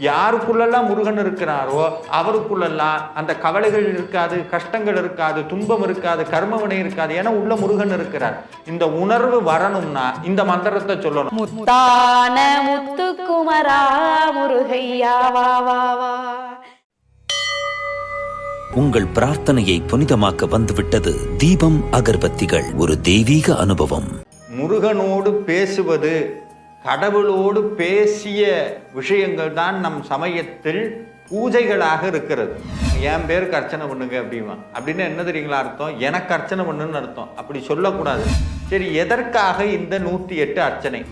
யாருக்குள்ளெல்லாம் முருகன் இருக்கிறாரோ அவருக்குள்ளெல்லாம் அந்த கவலைகள் இருக்காது கஷ்டங்கள் இருக்காது துன்பம் இருக்காது கர்மவினை இருக்காது ஏன்னா உள்ள முருகன் இருக்கிறார். இந்த உணர்வு வரணும்னா இந்த மந்திரத்தை சொல்லணும். முத்தான முத்துக்குமரா முருகையா வா வா வா. உங்கள் பிரார்த்தனையை புனிதமாக்க வந்துவிட்டது தீபம் அகர்பத்திகள். ஒரு தெய்வீக அனுபவம். முருகனோடு பேசுவது கடவுளோடு பேசிய விஷயங்கள் தான் நம் சமயத்தில் பூஜைகளாக இருக்கிறது. என் பேருக்கு அர்ச்சனை பண்ணுங்க அப்படிமா. அப்படின்னு என்ன தெரியுங்களா அர்த்தம்? எனக்கு அர்ச்சனை பண்ணுன்னு அர்த்தம். அப்படி சொல்லக்கூடாது. சரி எதற்காக இந்த நூற்றி எட்டு அர்ச்சனை?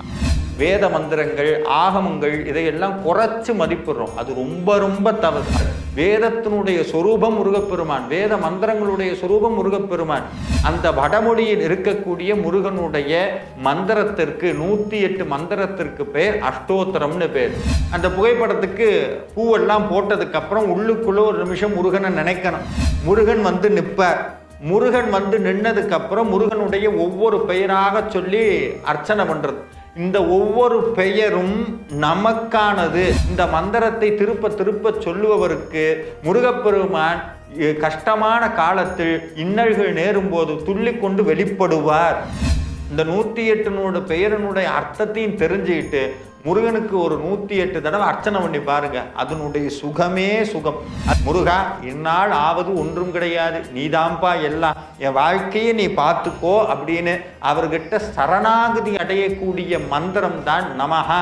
வேத மந்திரங்கள் ஆகமங்கள் இதையெல்லாம் குறைச்சு மதிப்பிடுறோம். அது ரொம்ப ரொம்ப தவறு. வேதத்தினுடைய சொரூபம் முருகப்பெருமான் வேத மந்திரங்களுடைய சொரூபம் முருகப்பெருமான். அந்த வடமொழியில் இருக்கக்கூடிய முருகனுடைய மந்திரத்திற்கு நூற்றி எட்டு மந்திரத்திற்கு பேர் அஷ்டோத்திரம்னு பேர். அந்த புகைப்படத்துக்கு பூவெல்லாம் போட்டதுக்கப்புறம் உள்ளுக்குள்ளே ஒரு நிமிஷம் முருகனை நினைக்கணும். முருகன் வந்து நிற்பார் முருகன் வந்து நின்னதுக்கப்புறம் முருகனுடைய ஒவ்வொரு பெயராக சொல்லி அர்ச்சனை பண்ணுறது இந்த ஒவ்வொரு பெயரும் நமக்கானது. இந்த மந்திரத்தை திருப்ப திருப்ப சொல்லுபவருக்கு முருகப்பெருமான் கஷ்டமான காலத்தில் இன்னல்கள் நேரும்போது துள்ளி கொண்டு வெளிப்படுவார். இந்த நூற்றி எட்டுனோட பெயரினுடைய அர்த்தத்தையும் தெரிஞ்சுக்கிட்டு முருகனுக்கு ஒரு நூற்றி எட்டு தடவை அர்ச்சனை பண்ணி பாருங்க. அதனுடைய சுகமே சுகம். முருகா இந்நாள் ஆவது ஒன்றும் கிடையாது. நீதாம்பா எல்லாம். என் வாழ்க்கையை நீ பார்த்துக்கோ அப்படின்னு அவர்கிட்ட சரணாகதி அடையக்கூடிய மந்திரம் தான் நமகா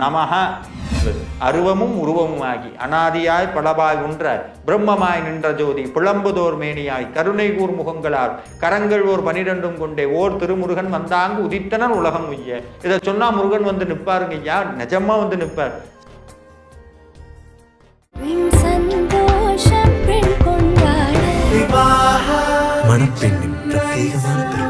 நமஹ அருவமும் உருவமுமாகி. அனாதியாய் பலபாய் உன்ற பிரம்மமாய் நின்ற ஜோதி புலம்புதோர் மேனியாய் கருணை கூர் முகங்களால் கரங்கள் ஓர் பனிரெண்டும் கொண்டே ஓர் திருமுருகன் வந்தாங்கு உதித்தனர் உலகம் உய்ய. இதை சொன்னா முருகன் வந்து நிப்பாருங்க ஐயா நிஜமா வந்து கொண்டாட. மணப்பெண்ணின் பிரத்யேகமான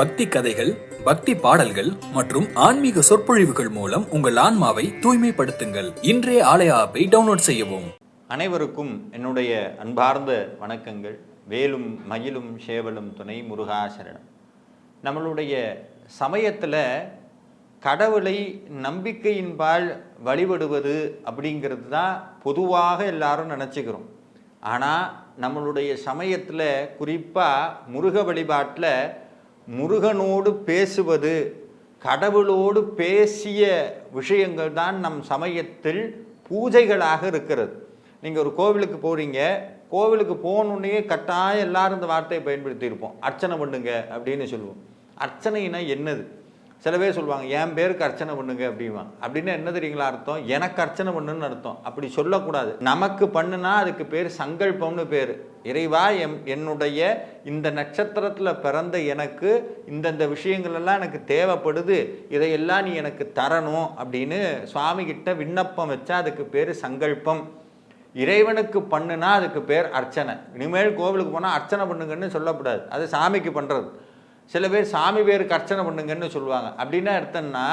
பக்தி கதைகள் பக்தி பாடல்கள் மற்றும் ஆன்மீக சொற்பொழிவுகள் மூலம் உங்கள் ஆன்மாவை தூய்மைப்படுத்துங்கள். இன்றைய ஆலய ஆப்பை டவுன்லோட் செய்யவும். அனைவருக்கும் என்னுடைய அன்பார்ந்த வணக்கங்கள். வேலும் மயிலும் சேவலும் துணை முருகாசரணம் நம்மளுடைய சமயத்தில் கடவுளை நம்பிக்கையின்பால் வழிபடுவது அப்படிங்கிறது தான் பொதுவாக எல்லாரும் நினச்சிக்கிறோம். ஆனால் நம்மளுடைய சமயத்தில் குறிப்பாக முருக வழிபாட்டில் முருகனோடு பேசுவது கடவுளோடு பேசிய விஷயங்கள் தான் நம் சமயத்தில் பூஜைகளாக இருக்கிறது. நீங்கள் ஒரு கோவிலுக்கு போகிறீங்க கோவிலுக்கு போகணுன்னே கட்டாயம் எல்லாரும் இந்த வார்த்தையை பயன்படுத்தியிருப்போம். அர்ச்சனை பண்ணுங்க அப்படின்னு சொல்லுவோம். அர்ச்சனைனா என்னது? சில பேர் சொல்லுவாங்க என் பேருக்கு அர்ச்சனை பண்ணுங்க அப்படிவாங்க அப்படின்னா என்ன தெரியுங்களா அர்த்தம்? எனக்கு அர்ச்சனை பண்ணுன்னு அர்த்தம். அப்படி சொல்லக்கூடாது. நமக்கு பண்ணுனா அதுக்கு பேர் சங்கல்பம்னு பேர். இறைவா எம் என்னுடைய இந்த நட்சத்திரத்தில் பிறந்த எனக்கு இந்தந்த விஷயங்களெல்லாம் எனக்கு தேவைப்படுது. இதையெல்லாம் நீ எனக்கு தரணும் அப்படின்னு சுவாமிகிட்ட விண்ணப்பம் வச்சா அதுக்கு பேர் சங்கல்பம். இறைவனுக்கு பண்ணுனா அதுக்கு பேர் அர்ச்சனை. இனிமேல் கோவிலுக்கு போனால் அர்ச்சனை பண்ணுங்கன்னு சொல்லக்கூடாது. அது சாமிக்கு பண்ணுறது சில பேர் சாமி பேருக்கு அர்ச்சனை பண்ணுங்கன்னு சொல்லுவாங்க. அப்படின்னா எடுத்தோம்னா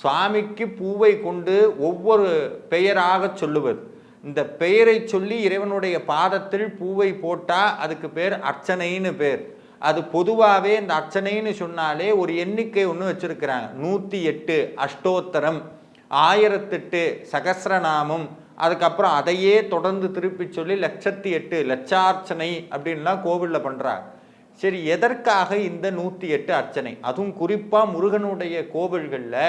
சுவாமிக்கு பூவை கொண்டு ஒவ்வொரு பெயராக சொல்லுவது இந்த பெயரை சொல்லி இறைவனுடைய பாதத்தில் பூவை போட்டால் அதுக்கு பேர் அர்ச்சனைன்னு பேர். அது பொதுவாகவே இந்த அர்ச்சனைன்னு சொன்னாலே ஒரு எண்ணிக்கை ஒன்று வச்சுருக்கிறாங்க. நூற்றி எட்டு அஷ்டோத்தரம் ஆயிரத்தெட்டு சகசிரநாமம் அதுக்கப்புறம் அதையே தொடர்ந்து திருப்பி சொல்லி லட்சத்தி எட்டு லட்சார்ச்சனை அப்படின்லாம் கோவிலில் பண்ணுறாங்க சரி எதற்காக இந்த நூற்றி எட்டு அர்ச்சனை? அதுவும் குறிப்பாக முருகனுடைய கோவில்களில்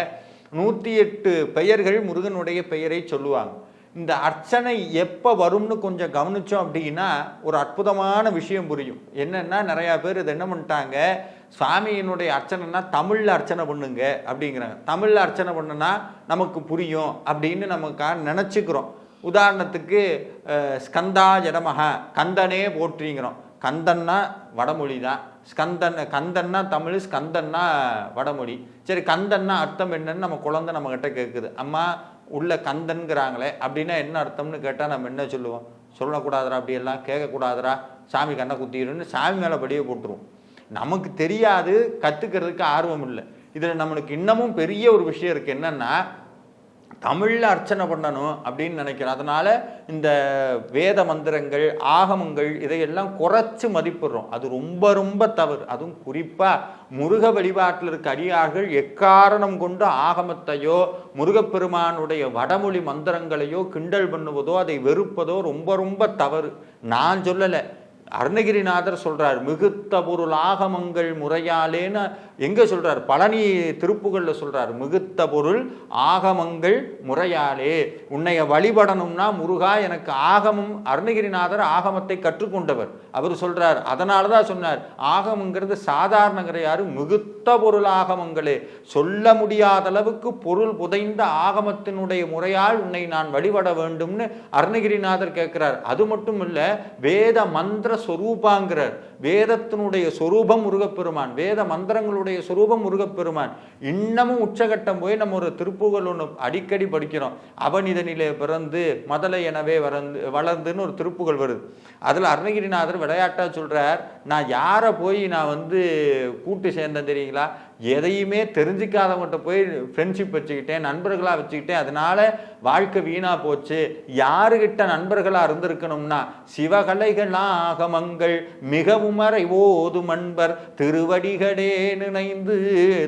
நூற்றி எட்டு பெயர்கள் முருகனுடைய பெயரை சொல்லுவாங்க. இந்த அர்ச்சனை எப்போ வரும்னு கொஞ்சம் கவனிச்சோம் அப்படின்னா ஒரு அற்புதமான விஷயம் புரியும். என்னென்னா நிறையா பேர் இது என்ன பண்ணிட்டாங்க? சுவாமியினுடைய அர்ச்சனைனா தமிழில் அர்ச்சனை பண்ணுங்க அப்படிங்கிறாங்க. தமிழில் அர்ச்சனை பண்ணுனா நமக்கு புரியும் அப்படின்னு நமக்காக நினச்சிக்கிறோம். உதாரணத்துக்கு ஸ்கந்தா ஜடமக கந்தனே போற்றிங்கிறோம். கந்தன்னா வடமொழி தான். ஸ்கந்தன் கந்தன்னா தமிழ் ஸ்கந்தன்னா வடமொழி. சரி கந்தன்னா அர்த்தம் என்னன்னு நம்ம குழந்தை நம்மக்கிட்ட கேட்குது அம்மா உள்ள கந்தன்கிறாங்களே அப்படின்னா என்ன அர்த்தம்னு கேட்டால் நம்ம என்ன சொல்லுவோம்? சொல்லக்கூடாதுடா அப்படியெல்லாம் கேட்கக்கூடாதுடா சாமி கண்ணை குத்திடுன்னு சாமி மேலே படியை போட்டுருவோம். நமக்கு தெரியாது கற்றுக்கிறதுக்கு ஆர்வம் இல்லை. இதில் நம்மளுக்கு இன்னமும் பெரிய ஒரு விஷயம் இருக்குது என்னென்னா தமிழில் அர்ச்சனை பண்ணணும் அப்படின்னு நினைக்கிறோம் அதனால் இந்த வேத மந்திரங்கள் ஆகமங்கள் இதையெல்லாம் குறைச்சி மதிப்பிடுறோம். அது ரொம்ப ரொம்ப தவறு. அதுவும் குறிப்பாக முருக வழிபாட்டில் இருக்க அடியார்கள் எக்காரணம் கொண்டு ஆகமத்தையோ முருகப்பெருமானுடைய வடமொழி மந்திரங்களையோ கிண்டல் பண்ணுவதோ அதை வெறுப்பதோ ரொம்ப ரொம்ப தவறு. நான் சொல்லலை. அருணகிரிநாதர் சொல்கிறார் மிகுத்த பொருள் ஆகமங்கள் முறையாலேன்னு எங்கே சொல்கிறார் பழனி திருப்புகளில் சொல்கிறார் மிகுத்த பொருள் ஆகமங்கள் முறையாலே. உன்னைய வழிபடணும்னா முருகா எனக்கு ஆகமம் அருணகிரிநாதர் ஆகமத்தை கற்றுக்கொண்டவர். அவர் சொல்கிறார் அதனால தான் சொன்னார் ஆகமங்கிறது சாதாரண கிடையாது மிகுத்த பொருள் ஆகமங்களே. சொல்ல முடியாத அளவுக்கு பொருள் புதைந்த ஆகமத்தினுடைய முறையால் உன்னை நான் வழிபட வேண்டும்னு அருணகிரிநாதர் கேட்கிறார் அது மட்டும் இல்லை வேத மந்திர சொரூபாங்கிறார் வேதத்தினுடைய சொரூபம் முருகப்பெருமான் வேத மந்திரங்களுடைய சொரூபம் முருகப்பெருமான். இன்னமும் உச்சகட்டம் போய் நம்ம ஒரு திருப்புகள் ஒன்று அடிக்கடி படிக்கிறோம். அவனிதனிலே பிறந்து மதலை எனவே வளர்ந்து வளர்ந்துன்னு ஒரு திருப்புகள் வருது. அதில் அருணகிரிநாதர் விளையாட்டாக சொல்கிறார் நான் யாரை போய் நான் வந்து கூட்டு சேர்ந்தேன் தெரியுங்களா? எதையுமே தெரிஞ்சுக்காதவங்கள்ட்ட போய் ஃப்ரெண்ட்ஷிப் வச்சுக்கிட்டேன் நண்பர்களாக வச்சுக்கிட்டேன் அதனால வாழ்க்கை வீணாக போச்சு. யாருக்கிட்ட நண்பர்களாக இருந்திருக்கணும்னா சிவகலைகளாக ஆகமங்கள் மிகவுமறை ஓதும் அன்பர் திருவடிகளே நினைந்து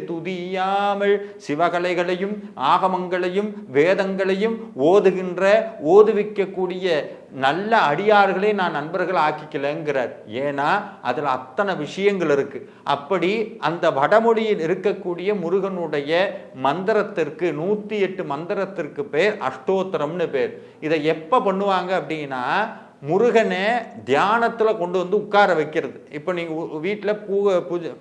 துதியாமல் சிவகலைகளையும் ஆகமங்களையும் வேதங்களையும் ஓதுகின்ற ஓதுவிக்கக்கூடிய நல்ல அடியார்களை நான் நண்பர்கள் ஆக்கிக்கலங்கிறார். ஏன்னா அதில் அத்தனை விஷயங்கள் இருக்கு. அப்படி அந்த வடமொழியில் இருக்கக்கூடிய முருகனுடைய மந்திரத்திற்கு நூற்றி எட்டு மந்திரத்திற்கு பேர் அஷ்டோத்திரம்னு பேர். இதை எப்போ பண்ணுவாங்க அப்படின்னா முருகனை தியானத்தில் கொண்டு வந்து உட்கார வைக்கிறது. இப்போ நீங்கள் வீட்டில் பூ பூஜை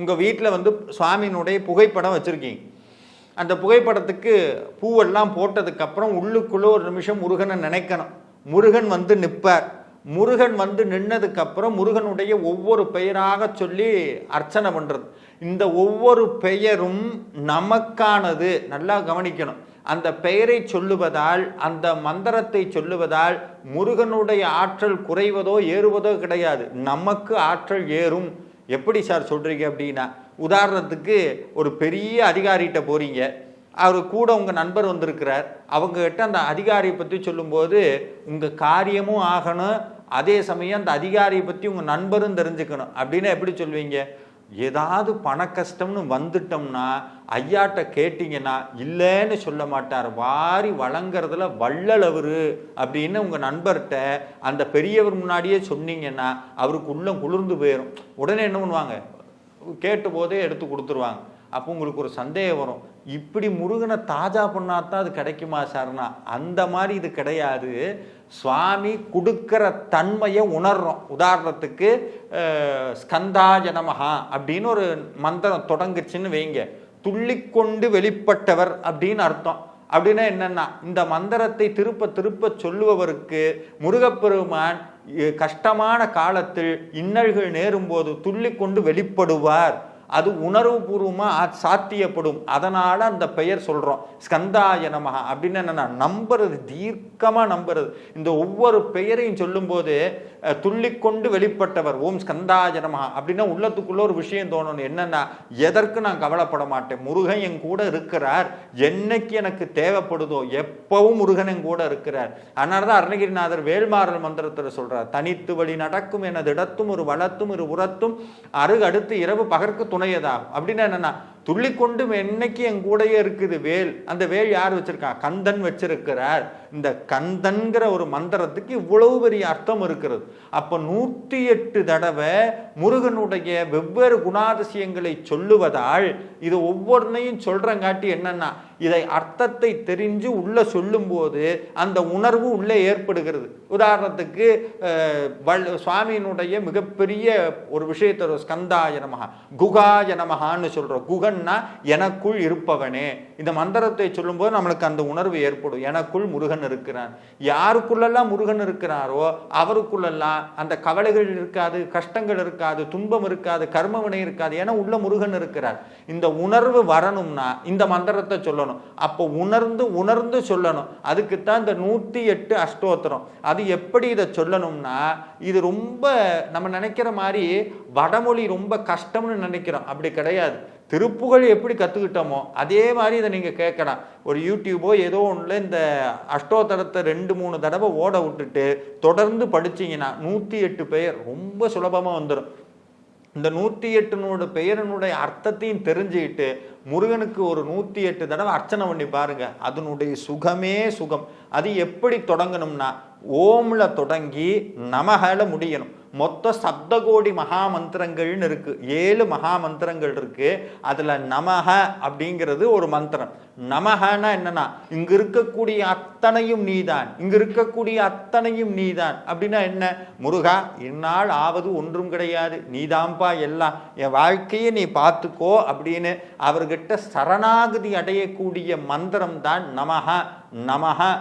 உங்கள் வீட்டில் வந்து சுவாமியினுடைய புகைப்படம் வச்சுருக்கீங்க. அந்த புகைப்படத்துக்கு பூவெல்லாம் போட்டதுக்கப்புறம் உள்ளுக்குள்ளே ஒரு நிமிஷம் முருகனை நினைக்கணும். முருகன் வந்து நிற்பார். முருகன் வந்து நின்னதுக்கப்புறம் முருகனுடைய ஒவ்வொரு பெயராக சொல்லி அர்ச்சனை பண்ணுறது இந்த ஒவ்வொரு பெயரும் நமக்கானது. நல்லா கவனிக்கணும். அந்த பெயரை சொல்லுவதால் அந்த மந்திரத்தை சொல்லுவதால் முருகனுடைய ஆற்றல் குறைவதோ ஏறுவதோ கிடையாது. நமக்கு ஆற்றல் ஏறும். எப்படி சார் சொல்கிறீங்க அப்படின்னா உதாரணத்துக்கு ஒரு பெரிய அதிகாரிகிட்ட போகிறீங்க அவர் கூட உங்கள் நண்பர் வந்திருக்கிறார். அவங்ககிட்ட அந்த அதிகாரியை பற்றி சொல்லும்போது உங்கள் காரியமும் ஆகணும். அதே சமயம் அந்த அதிகாரியை பற்றி உங்கள் நண்பரும் தெரிஞ்சுக்கணும். அப்படின்னு எப்படி சொல்வீங்க? ஏதாவது பண கஷ்டம்னு வந்துட்டோம்னா ஐயாட்ட கேட்டிங்கன்னா இல்லைன்னு சொல்ல மாட்டார். வாரி வழங்குறதுல வள்ளல் அவர் அப்படின்னு உங்கள் நண்பர்கிட்ட அந்த பெரியவர் முன்னாடியே சொன்னீங்கன்னா அவருக்கு உள்ளம் குளிர்ந்து போயிடும் உடனே என்ன பண்ணுவாங்க? கேட்ட போதே எடுத்து கொடுத்துருவாங்க. அப்போ உங்களுக்கு ஒரு சந்தேகம் வரும். இப்படி முருகனை தாஜா பண்ணாதான் அது கிடைக்குமா சார்னா? அந்த மாதிரி இது கிடையாது. சுவாமி கொடுக்கிற தன்மையை உணர்றோம். உதாரணத்துக்கு அஹ், ஸ்கந்தாய நமஹா அப்படின்னு ஒரு மந்திரம் தொடங்குச்சுன்னு வைங்க. துள்ளிக்கொண்டு வெளிப்பட்டவர் அப்படின்னு அர்த்தம். அப்படின்னா என்னன்னா இந்த மந்திரத்தை திருப்ப திருப்ப சொல்லுபவருக்கு முருகப்பெருமான் கஷ்டமான காலத்தில் இன்னல்கள் நேரும்போது துள்ளிக்கொண்டு வெளிப்படுவார். அது உணர்வுபூர்வமாக சாத்தியப்படும். அதனால் அந்த பெயர் சொல்கிறோம் ஸ்கந்தாய நமஹ. அப்படின்னு என்னென்னா நம்புறது தீர்க்கமாக நம்புறது. இந்த ஒவ்வொரு பெயரையும் சொல்லும்போது துள்ளிக்கொண்டு வெளிப்பட்டவர் ஓம் ஸ்கந்தாய அப்படின்னா உள்ளத்துக்குள்ளே ஒரு விஷயம் தோணணும். என்னென்னா எதற்கு நான் கவலைப்பட மாட்டேன்? முருகன் என் கூட இருக்கிறார். என்னைக்கு எனக்கு தேவைப்படுதோ எப்பவும் முருகன் என் கூட இருக்கிறார். அதனால தான் அருணகிரிநாதர் வேல்மாறல் மந்திரத்தில் சொல்கிறார் தனித்து வழி நடக்கும் எனது இடத்தும் ஒரு வளத்தும் ஒரு உரத்தும் அருகு அடுத்து இரவு பகற்கு துணையதாகும் அப்படின்னா என்னன்னா துள்ளிக்கொண்டு என்னைக்கு என் கூடயே இருக்குது வேல். அந்த வேல் யார் வச்சிருக்கான் கந்தன் வச்சிருக்கிறார். இந்த கந்தன்கிற ஒரு மந்திரத்துக்கு இவ்வளவு பெரிய அர்த்தம் இருக்கிறது. அப்போ நூற்றி எட்டு தடவை முருகனுடைய வெவ்வேறு குணாதிசயங்களை சொல்லுவதால் இது ஒவ்வொன்றையும் சொல்றங்காட்டி என்னன்னா இதை அர்த்தத்தை தெரிஞ்சு உள்ளே சொல்லும்போது அந்த உணர்வு உள்ளே ஏற்படுகிறது. உதாரணத்துக்கு வள்- சுவாமியினுடைய மிகப்பெரிய ஒரு விஷயத்தை ஒரு ஸ்கந்தாய நமகா குகாய நமகான்னு சொல்றோம். குகன்னா எனக்குள் இருப்பவனே. இந்த மந்திரத்தை சொல்லும்போது நம்மளுக்கு அந்த உணர்வு ஏற்படும். எனக்குள் முருகன் இருக்கிறான். யாருக்குள்ளெல்லாம் முருகன் இருக்கிறாரோ அவருக்குள்ளெல்லாம் அந்த கவலைகள் இருக்காது கஷ்டங்கள் இருக்காது துன்பம் இருக்காது கர்மவினை இருக்காது ஏன்னா உள்ள முருகன் இருக்கிறார். இந்த உணர்வு வரணும்னா இந்த மந்திரத்தை சொல்லணும். அப்போ உணர்ந்து உணர்ந்து சொல்லணும். அதுக்குத்தான் இந்த நூற்றி எட்டு அஷ்டோத்திரம். அது எப்படி இதை சொல்லணும்னா இது ரொம்ப நம்ம நினைக்கிற மாதிரி வடமொழி ரொம்ப கஷ்டம்னு நினைக்கிறோம். அப்படி கிடையாது. திருப்புகழ் எப்படி கற்றுக்கிட்டோமோ அதே மாதிரி இதை நீங்கள் கேட்கலாம். ஒரு யூடியூபோ ஏதோ ஒன்றில் இந்த அஷ்டோத்தரத்தை ரெண்டு மூணு தடவை ஓட விட்டுட்டு தொடர்ந்து படிச்சிங்கன்னா நூற்றி எட்டு பெயர் ரொம்ப சுலபமாக வந்துடும் இந்த நூற்றி எட்டுனோட பெயரினுடைய அர்த்தத்தையும் தெரிஞ்சுக்கிட்டு முருகனுக்கு ஒரு நூற்றி எட்டு தடவை அர்ச்சனை பண்ணி பாருங்க. அதனுடைய சுகமே சுகம். அது எப்படி தொடங்கணும்னா ஓமில் தொடங்கி நமகால முடியணும். மொத்த சப்தகோடி மகா மந்திரங்கள்னு இருக்கு. ஏழு மகா மந்திரங்கள் இருக்கு. அதுல நமக அப்படிங்கிறது ஒரு மந்திரம். நமகனா என்னன்னா இங்க இருக்கக்கூடிய அத்தனையும் நீதான். இங்க இருக்கக்கூடிய அத்தனையும் நீதான். அப்படின்னா என்ன? முருகா இந்நாள் ஆவது ஒன்றும் கிடையாது. நீதான்பா எல்லாம். என் வாழ்க்கையை நீ பார்த்துக்கோ அப்படின்னு அவர்கிட்ட சரணாகதி அடையக்கூடிய மந்திரம் தான் நமக நமக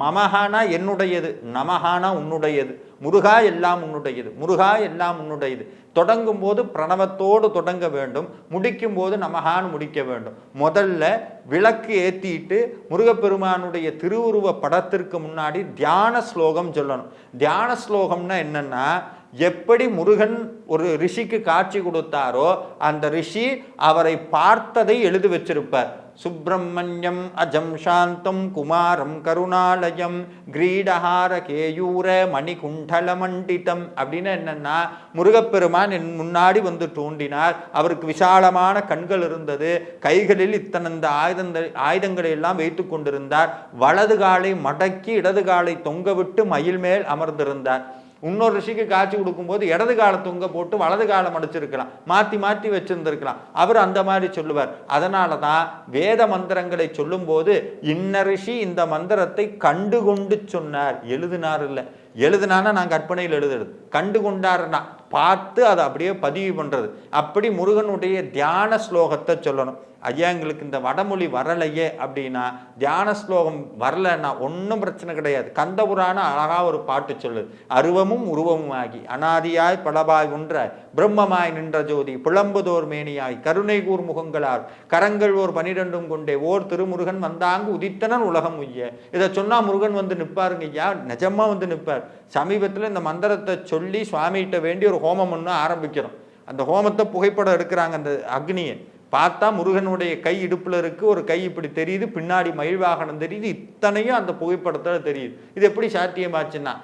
மமஹானா என்னுடையது நமஹானா உன்னுடையது முருகா எல்லாம் உன்னுடையது முருகா எல்லாம் உன்னுடையது. தொடங்கும் போது பிரணவத்தோடு தொடங்க வேண்டும் முடிக்கும் போது நமகான்னு முடிக்க வேண்டும். முதல்ல விளக்கு ஏற்றிட்டு முருகப்பெருமானுடைய திருவுருவ படத்திற்கு முன்னாடி தியான ஸ்லோகம் சொல்லணும். தியான ஸ்லோகம்னா என்னன்னா எப்படி முருகன் ஒரு ரிஷிக்கு காட்சி கொடுத்தாரோ அந்த ரிஷி அவரை பார்த்ததை எழுதி வச்சிருப்பார். சுப்பிரமணியம் அஜம் சாந்தம் குமாரம் கருணாலயம் கிரீடஹார கேயூர மணிகுண்டல மண்டிதம் அப்படின்னு என்னன்னா முருகப்பெருமான் என் முன்னாடி வந்து தூண்டினார். அவருக்கு விசாலமான கண்கள் இருந்தது. கைகளில் இத்தனை இந்த ஆயுதங்கள் ஆயுதங்களை எல்லாம் வைத்து கொண்டிருந்தார். வலது காலை மடக்கி இடது காலை தொங்கவிட்டு மயில் மேல் அமர்ந்திருந்தார். இன்னொரு ரிஷிக்கு காட்சி கொடுக்கும்போது இடது காலை தொங்க போட்டு வலது காலம் அடிச்சிருக்கலாம் மாற்றி மாற்றி வச்சிருந்திருக்கலாம். அவர் அந்த மாதிரி சொல்லுவார். அதனால தான் வேத மந்திரங்களை சொல்லும்போது இன்ன ரிஷி இந்த மந்திரத்தை கண்டு கொண்டு சொன்னார். எழுதினார் இல்லை. எழுதுனானா நான் கற்பனையில் எழுதுறது. கண்டு கொண்டாருன்னா பார்த்து அதை அப்படியே பதிவு பண்ணுறது அப்படி முருகனுடைய தியான ஸ்லோகத்தை சொல்லணும். ஐயா எங்களுக்கு இந்த வடமொழி வரலையே அப்படின்னா தியான ஸ்லோகம் வரலைன்னா ஒன்றும் பிரச்சனை கிடையாது. கந்தபுரான அழகாக அழகா ஒரு பாட்டு சொல்லுது அருவமும் உருவமும் ஆகி அனாதியாய் பலபாய் உன்ற பிரம்மமாய் நின்ற ஜோதி புலம்புதோர் மேனியாய் கருணை கூர் முகங்களார் கரங்கள் ஓர் பனிரெண்டும் கொண்டே ஓர் திருமுருகன் வந்தாங்கு உதித்தனன் உலகம் உய்ய. இதை சொன்னால் முருகன் வந்து நிற்பாருங்க ஐயா நிஜமா வந்து நிற்பார் சமீபத்தில் இந்த மந்திரத்தை சொல்லி சுவாமிகிட்ட வேண்டி ஒரு ஹோமம் ஒன்று ஆரம்பிக்கிறோம். அந்த ஹோமத்தை புகைப்படம் எடுக்கிறாங்க அந்த அக்னியை. பார்த்தா முருகனுடைய கை இடுப்புல இருக்கு ஒரு கை இப்படி தெரியுது பின்னாடி மயில் வாகனம் தெரியுது இத்தனையும் அந்த புகைப்படத்துல தெரியுது. இது எப்படி சாத்தியமாச்சுன்னா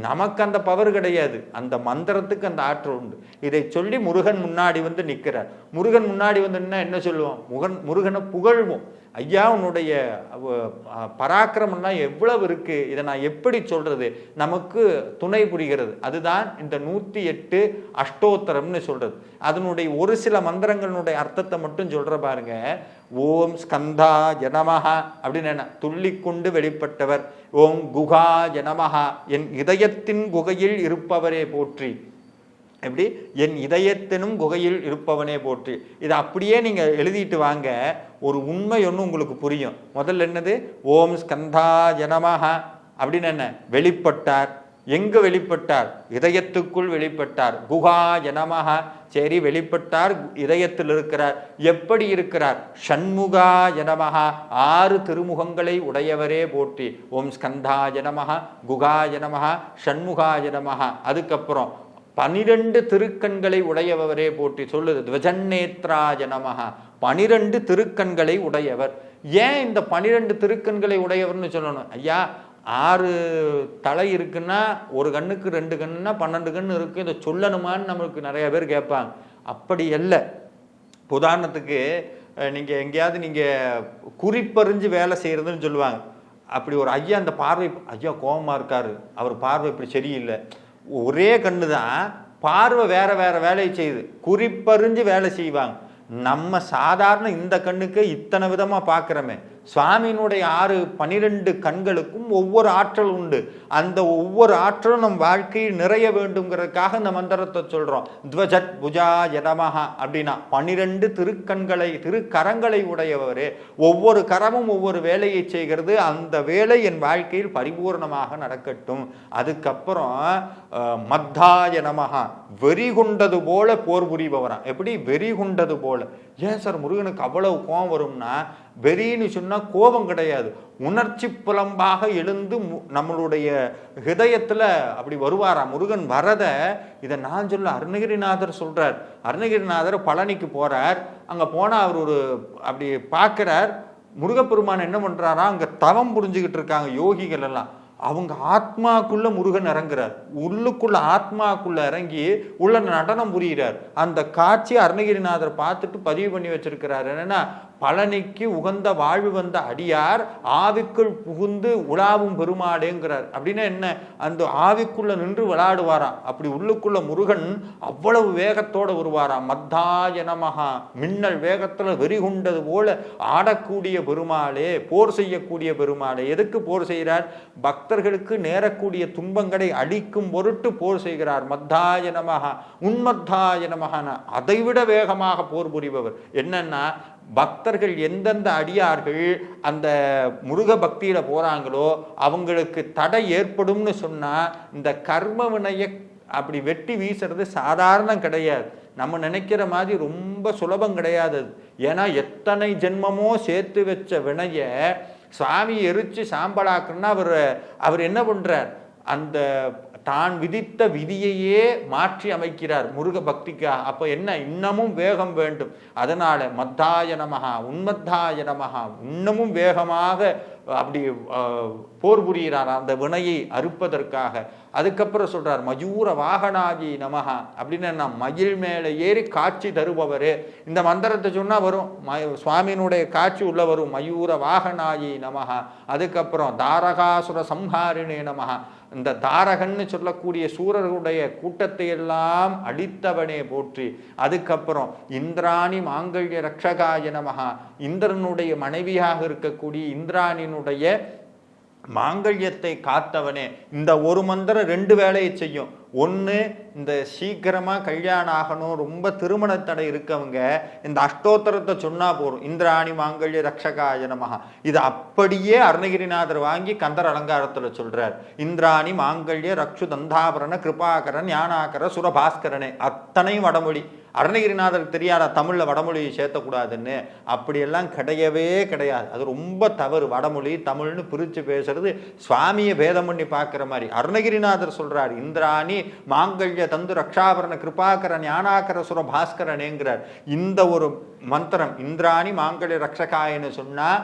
நமக்கு அந்த பவர் கிடையாது. அந்த மந்திரத்துக்கு அந்த ஆற்றல் உண்டு. இதை சொல்லி முருகன் முன்னாடி வந்து நிற்கிறார் முருகன் முன்னாடி வந்து என்ன சொல்லுவோம்? முகன் முருகனை புகழ்வோம். ஐயா உன்னுடைய அவ- எவ்வளவு இருக்கு? இதை நான் எப்படி சொல்றது? நமக்கு துணை புரிகிறது. அதுதான் இந்த நூத்தி எட்டு அஷ்டோத்தரம்னு சொல்றது. அதனுடைய ஒரு சில மந்திரங்களுடைய அர்த்தத்தை மட்டும் சொல்ற பாருங்க. ஓம் ஸ்கந்தா ஜனமஹா அப்படின்னு என்ன? துள்ளிக்கொண்டு வெளிப்பட்டவர். ஓம் குகா ஜனமஹா என் இதயத்தின் குகையில் இருப்பவரே போற்றி. எப்படி? என் இதயத்தினும் குகையில் இருப்பவனே போற்றி. இதை அப்படியே நீங்கள் எழுதிட்டு வாங்க. ஒரு உண்மை ஒன்று உங்களுக்கு புரியும். முதல்ல என்னது? ஓம் ஸ்கந்தா ஜனமாக அப்படின்னு என்ன? வெளிப்பட்டார். எங்கு வெளிப்பட்டார்? இதயத்துக்குள் வெளிப்பட்டார். குகா ஜனமாக சரி வெளிப்பட்டார் இதயத்தில் இருக்கிறார். எப்படி இருக்கிறார்? ஷண்முகா ஜனமகா ஆறு திருமுகங்களை உடையவரே போற்றி. ஓம் ஸ்கந்தா ஜனமகா குகா ஜனமகா ஷண்முகா ஜனமகா அதுக்கப்புறம் பனிரெண்டு திருக்கண்களை உடையவரே போட்டி சொல்லுது. துவஜன்னேத்ராஜ நமஹ. பனிரெண்டு திருக்கண்களை உடையவர். ஏன் இந்த பனிரெண்டு திருக்கண்களை உடையவர்னு சொல்லணும்? ஐயா ஆறு தலை இருக்குன்னா ஒரு கண்ணுக்கு ரெண்டு கண்ணுன்னா பன்னெண்டு கண்ணு இருக்கு. இதை சொல்லணுமான்னு நம்மளுக்கு நிறைய பேர் கேட்பாங்க. அப்படி இல்லை உதாரணத்துக்கு நீங்கள் எங்கேயாவது நீங்கள் குறிப்பறிஞ்சு வேலை செய்கிறதுன்னு சொல்லுவாங்க. அப்படி ஒரு ஐயா அந்த பார்வை ஐயா கோபமாக இருக்கார். அவர் பார்வை இப்படி சரியில்லை. ஒரே கண்ணு தான் பார்வை வேறு வேறு வேலையை செய்யுது. குறிப்பறிஞ்சு வேலை செய்வாங்க. நம்ம சாதாரண இந்த கண்ணுக்கு இத்தனை விதமாக பார்க்குறோமே. சுவாமியினுடைய ஆறு பனிரெண்டு கண்களுக்கும் ஒவ்வொரு ஆற்றல் உண்டு. அந்த ஒவ்வொரு ஆற்றலும் நம் வாழ்க்கையில் நிறைய வேண்டுங்கிறதுக்காக இந்த மந்திரத்தை சொல்கிறோம் துவஜத் புஜா ஜனமஹா அப்படின்னா பனிரெண்டு திருக்கண்களை திருக்கரங்களை உடையவரே. ஒவ்வொரு கரமும் ஒவ்வொரு வேலையை செய்கிறது. அந்த வேலை என் வாழ்க்கையில் பரிபூர்ணமாக நடக்கட்டும். அதுக்கப்புறம் அஹ், மத்தாய நமஹா. வெறி கொண்டது போல போர் புரிபவரான் எப்படி? வெறி கொண்டது போல. ஏன் சார் முருகனுக்கு அவ்வளவு கோபம் வரும்னா வெறின்னு சொன்னால் கோபம் கிடையாது. உணர்ச்சி புலம்பாக எழுந்து மு- நம்மளுடைய ஹிதயத்தில் அப்படி வருவாரா? முருகன் வரத இதை நான் சொல்ல அருணகிரிநாதர் சொல்கிறார் அருணகிரிநாதர் பழனிக்கு போகிறார் அங்கே போனால் அவர் ஒரு அப்படி பார்க்குறார். முருகப்பெருமான் என்ன பண்ணுறாரா அங்கே தவம் புரிஞ்சுக்கிட்டு இருக்காங்க யோகிகள் எல்லாம். அவங்க ஆத்மாக்குள்ள முருகன் இறங்குறார். உள்ளுக்குள்ள ஆத்மாக்குள்ள இறங்கி உள்ள நடனம் புரிகிறார் அந்த காட்சி அருணகிரிநாதர் பார்த்துட்டு பதிவு பண்ணி வச்சிருக்கிறார். என்னன்னா பழனிக்கு உகந்த வாழ்வு வந்த அடியார் ஆவிக்குள் புகுந்து உலாவும் பெருமாடேங்கிறார். அப்படின்னா என்ன? அந்த ஆவிக்குள்ள நின்று விளையாடுவாராம். அப்படி உள்ளுக்குள்ள முருகன் அவ்வளவு வேகத்தோட வருவாராம். மத்தாய நமஹா. மின்னல் வேகத்துல வெறிகுண்டது போல ஆடக்கூடிய பெருமாளே போர் செய்யக்கூடிய பெருமாளே எதுக்கு போர் செய்கிறார்? பக்தர்களுக்கு நேரக்கூடிய துன்பங்களை அழிக்கும் பொருட்டு போர் செய்கிறார். மத்தாய நமஹா. உன்மத்தாய நமஹான. அதைவிட வேகமாக போர் புரிபவர். என்னன்னா பக்தர்கள் எந்தெந்த அடியார்கள் அந்த முருக பக்தியில் போகிறாங்களோ அவங்களுக்கு தடை ஏற்படும்னு சொன்னால் இந்த கர்ம வினைய அப்படி வெட்டி வீசுறது சாதாரணம் கிடையாது. நம்ம நினைக்கிற மாதிரி ரொம்ப சுலபம் கிடையாது. ஏன்னா எத்தனை ஜென்மமோ சேர்த்து வச்ச வினையை சுவாமி எரிச்சு சாம்பலாக்குன்னா அவர் அவர் என்ன பண்ணுறார் அந்த தான் விதித்த விதியையே மாற்றி அமைக்கிறார் முருக பக்திக்கா. அப்போ என்ன? இன்னமும் வேகம் வேண்டும். அதனால மத்தாய நமகா உன்மத்தாய நமகா இன்னமும் வேகமாக அப்படி போர் புரிகிறார். அந்த வினையை அறுப்பதற்காக. அதுக்கப்புறம் சொல்றார் மயூர வாகனாகி நமகா அப்படின்னு நான் மயில் மேலே ஏறி காட்சி தருபவரே. இந்த மந்திரத்தை சொன்னா வரும். ம- சுவாமியினுடைய காட்சி உள்ள வரும். மயூர வாகனாகி நமகா அதுக்கப்புறம் தாரகாசுர சம்ஹாரிணே நமகா இந்த தாரகன்னு சொல்லக்கூடிய சூரர்களுடைய கூட்டத்தை எல்லாம் அழித்தவனே போற்றி. அதுக்கப்புறம் இந்திராணி மாங்கல்ய ரக்ஷகாய நமகா இந்திரனுடைய மனைவியாக இருக்கக்கூடிய இந்திராணினுடைய மாங்கல்யத்தை காத்தவனே. இந்த ஒரு மந்திரம் ரெண்டு வேலையை செய்யும். ஒன்று இந்த சீக்கிரமாக கல்யாணம் ஆகணும் ரொம்ப திருமண தடை இருக்கவங்க இந்த அஷ்டோத்தரத்தை சொன்னால் போதும். இந்திராணி மாங்கல்ய ரக்ஷகாய நமஹா. இது அப்படியே அருணகிரிநாதர் வாங்கி கந்தர் அலங்காரத்தில் சொல்கிறார் இந்திராணி மாங்கல்ய ரக்ஷு தந்தாபரண கிருபாகரன் ஞானாகர சுரபாஸ்கரனே. அத்தனையும் வடமொழி. அருணகிரிநாதருக்கு தெரியாத? தமிழில் வடமொழியை சேர்த்தக்கூடாதுன்னு. அப்படியெல்லாம் கிடையவே கிடையாது. அது ரொம்ப தவறு. வடமொழி தமிழ்னு பிரித்து பேசுறது சுவாமியை பேதம் பண்ணி பார்க்குற மாதிரி. அருணகிரிநாதர் சொல்கிறார் இந்திராணி மாங்கல்ய தந்து ரக்ஷாபரண கிருபாகர ஞானாகர சுர பாஸ்கரனேங்கிறார். இந்த ஒரு மந்திரம் இந்திராணி மாங்கல்ய ரக்ஷகாயன்னு சொன்னால்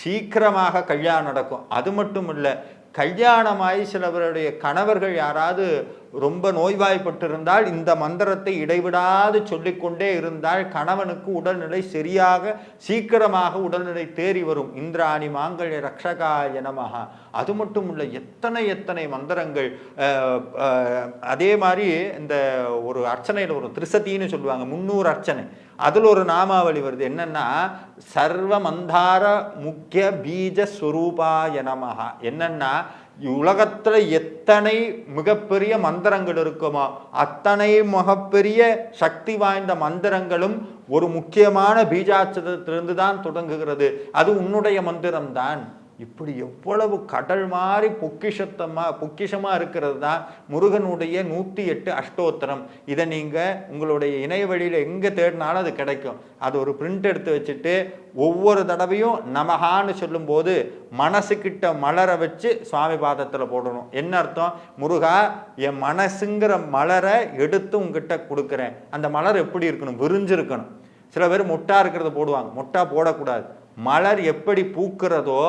சீக்கிரமாக கல்யாணம் நடக்கும். அது மட்டும் இல்லை கல்யாணமாய் சிலவருடைய கணவர்கள் யாராவது ரொம்ப நோய்வாய்ப்பட்டிருந்தால் இந்த மந்திரத்தை இடைவிடாது சொல்லிக்கொண்டே இருந்தால் கணவனுக்கு உடல்நிலை சரியாக சீக்கிரமாக உடல்நிலை தேறி வரும். இந்திராணி மாங்கல்ய ரக்ஷகா எனமாக அது மட்டும் இல்லை எத்தனை எத்தனை மந்திரங்கள் அதே மாதிரி இந்த ஒரு அர்ச்சனையில் ஒரு திருசத்தின்னு சொல்லுவாங்க முன்னூறு அர்ச்சனை. அதில் ஒரு நாமாவளி வருது. என்னன்னா சர்வ மந்தார முக்கிய பீஜ ஸ்வரூபாய நமகா என்னன்னா உலகத்துல எத்தனை மிகப்பெரிய மந்திரங்கள் இருக்குமோ அத்தனை மிகப்பெரிய சக்தி வாய்ந்த மந்திரங்களும் ஒரு முக்கியமான பீஜாச்சதத்திலிருந்து தான் தொடங்குகிறது. அது உன்னுடைய மந்திரம்தான். இப்படி எவ்வளவு கடல் மாதிரி பொக்கிஷத்தமாக பொக்கிஷமாக இருக்கிறது தான் முருகனுடைய நூற்றி எட்டு அஷ்டோத்திரம். இதை நீங்கள் உங்களுடைய இணைய வழியில் எங்கே தேடினாலும் அது கிடைக்கும். அது ஒரு பிரிண்ட் எடுத்து வச்சுட்டு ஒவ்வொரு தடவையும் நமகான்னு சொல்லும்போது மனசுக்கிட்ட மலரை வச்சு சுவாமி பாதத்தில் போடணும். என்ன அர்த்தம்? முருகா என் மனசுங்கிற மலரை எடுத்து உங்ககிட்ட கொடுக்குறேன். அந்த மலர் எப்படி இருக்கணும்? விரிஞ்சிருக்கணும். சில பேர் மொட்டா இருக்கிறத போடுவாங்க. மொட்டா போடக்கூடாது. மலர் எப்படி பூக்கிறதோ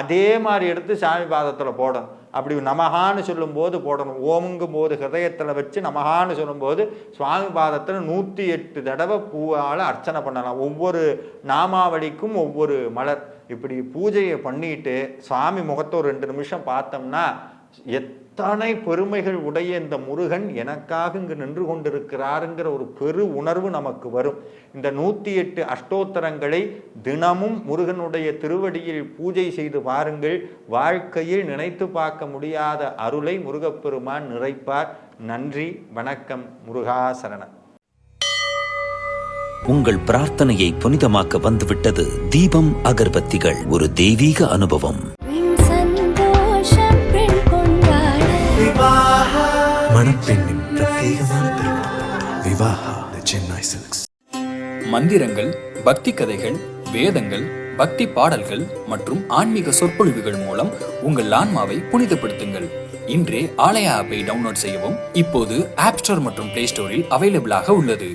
அதே மாதிரி எடுத்து சாமி பாதத்தில் போடணும். அப்படி நமகான்னு சொல்லும்போது போடணும். ஓமுங்கும் போது ஹிரதயத்தில் வச்சு நமகான்னு சொல்லும்போது சுவாமி பாதத்தில் நூற்றி எட்டு தடவை பூவால் அர்ச்சனை பண்ணலாம். ஒவ்வொரு நாமாவளிக்கும் ஒவ்வொரு மலர். இப்படி பூஜையை பண்ணிட்டு சுவாமி முகத்தை ஒரு ரெண்டு நிமிஷம் பார்த்தோம்னா எத் இத்தனை பெருமைகள் உடைய இந்த முருகன் எனக்காக இங்கு நின்று கொண்டிருக்கிறாருங்கிற ஒரு பெரு உணர்வு நமக்கு வரும். இந்த நூற்றி எட்டு அஷ்டோத்தரங்களை தினமும் முருகனுடைய திருவடியில் பூஜை செய்து பாருங்கள் வாழ்க்கையில் நினைத்து பார்க்க முடியாத அருளை முருகப்பெருமான் நிறைப்பார். நன்றி வணக்கம் முருகாசரணன் உங்கள் பிரார்த்தனையை புனிதமாக்க வந்துவிட்டது தீபம் அகர்பத்திகள். ஒரு தெய்வீக அனுபவம். மணப்பெண்ணின் பிரத்யேகமான விவாஹா சென்னை சில்க்ஸ் மந்திரங்கள் பக்தி கதைகள் வேதங்கள் பக்தி பாடல்கள் மற்றும் ஆன்மீக சொற்பொழிவுகள் மூலம் உங்கள் ஆன்மாவை புனிதப்படுத்துங்கள். இன்றே ஆலயா ஆப்பை டவுன்லோட் செய்யவும் இப்போது ஆப் ஸ்டோர் மற்றும் பிளே ஸ்டோரில் அவைலபிளாக உள்ளது.